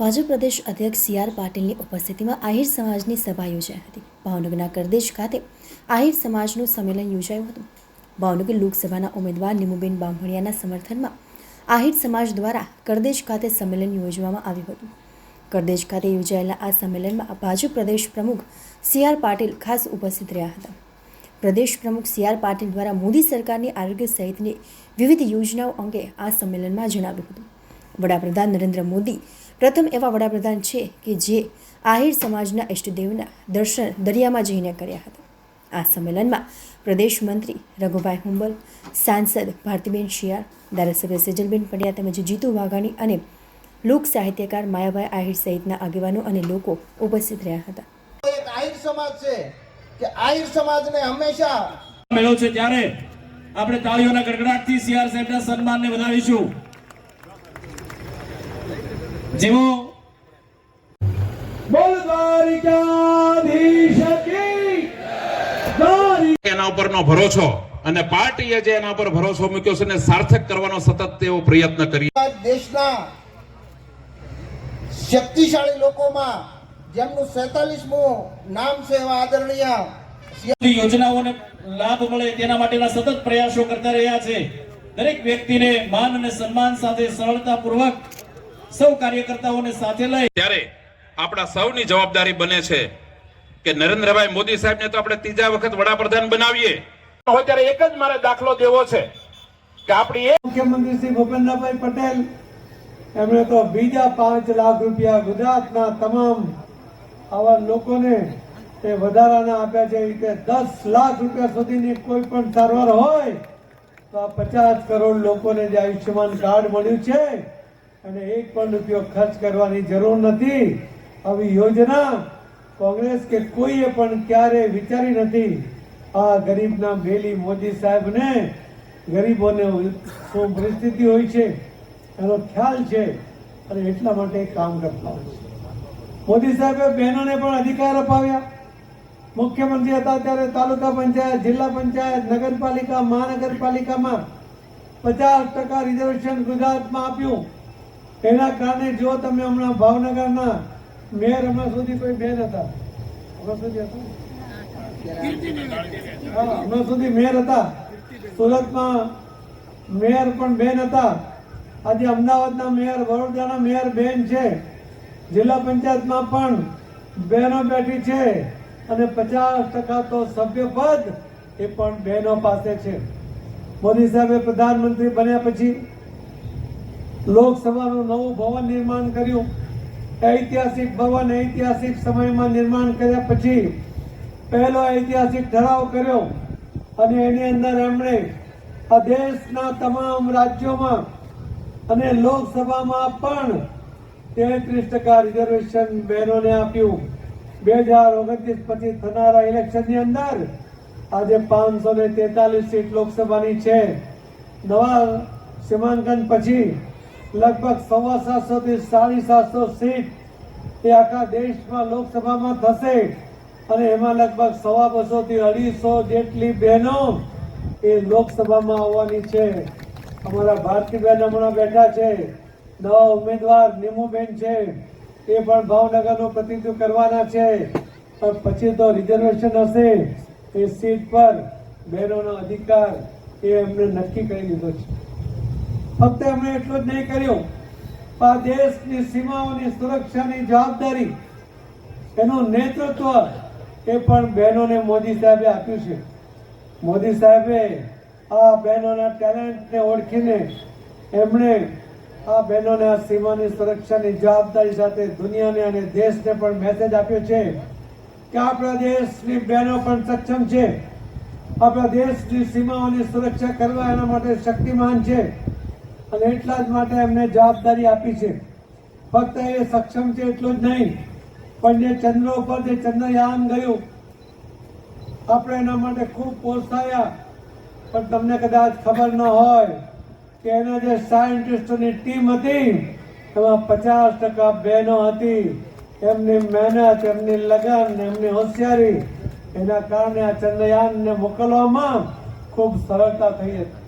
ભાજપ પ્રદેશ અધ્યક્ષ C R પાટીલની ઉપસ્થિતિમાં આહિર સમાજની સભા યોજાઈ હતી. ભાવનગરના કરદેશ ખાતે આહિર સમાજનું સંમેલન યોજાયું હતું. ભાવનગર લોકસભાના ઉમેદવાર નિમુબેન બાંભણિયાના સમર્થનમાં આહિર સમાજ દ્વારા કરદેશ ખાતે સંમેલન યોજવામાં આવ્યું હતું. કરદેશ ખાતે યોજાયેલા આ સંમેલનમાં ભાજપ પ્રદેશ પ્રમુખ સી આર પાટીલ ખાસ ઉપસ્થિત રહ્યા હતા. પ્રદેશ પ્રમુખ સી આર પાટીલ દ્વારા મોદી સરકારની આરોગ્ય સહિતની વિવિધ યોજનાઓ અંગે આ સંમેલનમાં જણાવ્યું હતું. વડાપ્રધાન નરેન્દ્ર મોદી પ્રથમ એવા વડાપ્રધાન છે કે જે આહિર સમાજના ઇષ્ટદેવના દર્શન દરિયામાં જઈને કર્યા હતા. આ સંમેલનમાં પ્રદેશ મંત્રી રઘુભાઈ હુંબલ સાંસદ ભારતીબેન શિયાળ ધારાસભ્ય સેજલબેન પંડ્યા તેમજ જીતુ વાઘાણી અને લોક સાહિત્યકાર માયાભાઈ આહિર સહિતના આગેવાનો અને લોકો ઉપસ્થિત રહ્યા હતા. એક આહિર સમાજ છે કે આહિર સમાજને હંમેશા મેળો છે ત્યારે આપણે તાળીઓના ગડગડાટથી સીઆર સાહેબના સન્માનને વધાવીશું દ્વારિકા એના ઉપરનો ભરોસો અને પાર્ટીએ જે એના ઉપર ભરોસો મૂક્યો છે ને સાર્થક કરવાનો સતત તેઓ પ્રયત્ન કરી દેશના શક્તિશાળી લોકોમાં જેમનું સેતાલીસમું નામ છે એવા આદરણીય યોજનાઓને લાભ મળે તેના માટેના સતત પ્રયાસો કરતા રહ્યા છે. દરેક વ્યક્તિને માન અને સન્માન સાથે સરળતાપૂર્વક સૌ કાર્યકર્તાઓને સાથે લઈ ત્યારે આપણા સૌની જવાબદારી બને છે કે નરેન્દ્રભાઈ મોદી સાહેબને તો આપણે ત્રીજા વખત વડાપ્રધાન બનાવીએ. હોય ત્યારે એક જ મારે દાખલો દેવો છે કે આપણી એક મુખ્યમંત્રી શ્રી ભૂપેન્દ્રભાઈ પટેલ એમણે તો બીજા પાંચ લાખ રૂપિયા ગુજરાતના તમામ આવા લોકોને તે વધારાના આપ્યા છે. એ રીતે દસ લાખ રૂપિયા સુધીની કોઈ પણ સારવાર હોય તો આ પચાસ કરોડ લોકોને જે આયુષ્યમાન કાર્ડ મળ્યું છે. અને એક પણ રૂપિયો ખર્ચ કરવાની જરૂર નથી. આવી યોજના કોંગ્રેસ કે કોઈએ પણ ક્યારે વિચારી નથી. આ ગરીબના બેલી મોદી સાહેબને ગરીબોને શું પરિસ્થિતિ હોય છે. એનો ખ્યાલ છે અને એટલા માટે કામ કરતા હોય છે. મોદી સાહેબે બહેનોને પણ અધિકાર અપાવ્યા. મુખ્યમંત્રી હતા ત્યારે તાલુકા પંચાયત, જિલ્લા પંચાયત, નગરપાલિકા, મહાનગરપાલિકામાં પચાસ ટકા રિઝર્વેશન ગુજરાતમાં આપ્યું. એના કારણે જો તમે હમણાં ભાવનગરના મેયર હમણાં સુધી કોઈ બેન હતા? હમણાં સુધી હતા? હમણાં સુધી મેયર હતા. સુરતમાં મેયર પણ બેન હતા. આજે અમદાવાદના મેયર, વડોદરાના મેયર બેન છે. જિલ્લા પંચાયતમાં પણ બહેનો બેઠી છે અને પચાસ ટકા તો સભ્યપદ એ પણ બહેનો પાસે છે. મોદી સાહેબે પ્રધાનમંત્રી બન્યા પછી લોકસભાનું નવું ભવન નિર્માણ કર્યું. ઐતિહાસિક ભવન ઐતિહાસિક સમયમાં નિર્માણ કર્યા પછી પહેલો ઐતિહાસિક ઠરાવ કર્યો અને એની અંદર એમણે આ દેશના તમામ રાજ્યોમાં અને લોકસભામાં પણ તેત્રીસ ટકા રિઝર્વેશન બહેનોને આપ્યું. બે હજાર ઓગણત્રીસ પછી થનારા ઇલેક્શનની અંદર આજે પાંચસો ને તેતાલીસ સીટ લોકસભાની છે. નવા સીમાંકન પછી લગભગ સવા સાતસો થી સાડી સાતસો સીટ એ આખા દેશમાં, લોકસભામાં થશે. અને એમાં લગભગ સવા બસો થી અઢીસો જેટલી બહેનો એ લોકસભામાં આવવાની છે. અમારા ભારતીબેન હમણાં બેઠા છે. નવા ઉમેદવાર, નીમુબેન છે. એ પણ ભાવનગરનું પ્રતિનિધિત્વ કરવાના છે. પણ પછી તો રિઝર્વેશન હશે. એ સીટ પર બહેનોનો અધિકાર એ એમને નક્કી કરી દીધો છે. ફક્ત એમણે એટલું જ નહીં કર્યું. આ દેશની સીમાઓની સુરક્ષાની જવાબદારી, એનું નેતૃત્વ એ પણ બહેનોને મોદી સાહેબે આપ્યું છે. મોદી સાહેબે આ બહેનોના ટેલેન્ટને ઓળખીને એમણે આ બહેનોને આ સીમાની સુરક્ષાની જવાબદારી સાથે દુનિયાને અને દેશને પણ મેસેજ આપ્યો છે કે આપણા દેશની બહેનો પણ સક્ષમ છે. આપણા દેશની સીમાઓની સુરક્ષા કરવા એના માટે શક્તિમાન છે. અને એટલા જ માટે એમને જવાબદારી આપી છે. ફક્ત એ સક્ષમ છે એટલું જ નહીં, પણ જે ચંદ્ર ઉપર જે ચંદ્રયાન ગયું, આપણે એના માટે ખૂબ પ્રોત્સાહ્યા પણ તમને કદાચ ખબર ન હોય કે એના જે સાયન્ટિસ્ટોની ટીમ હતી, એમાં પચાસ ટકા બહેનો હતી. એમની મહેનત, એમની લગન, એમની હોશિયારી, એના કારણે આ ચંદ્રયાનને મોકલવામાં ખૂબ સરળતા થઈ હતી.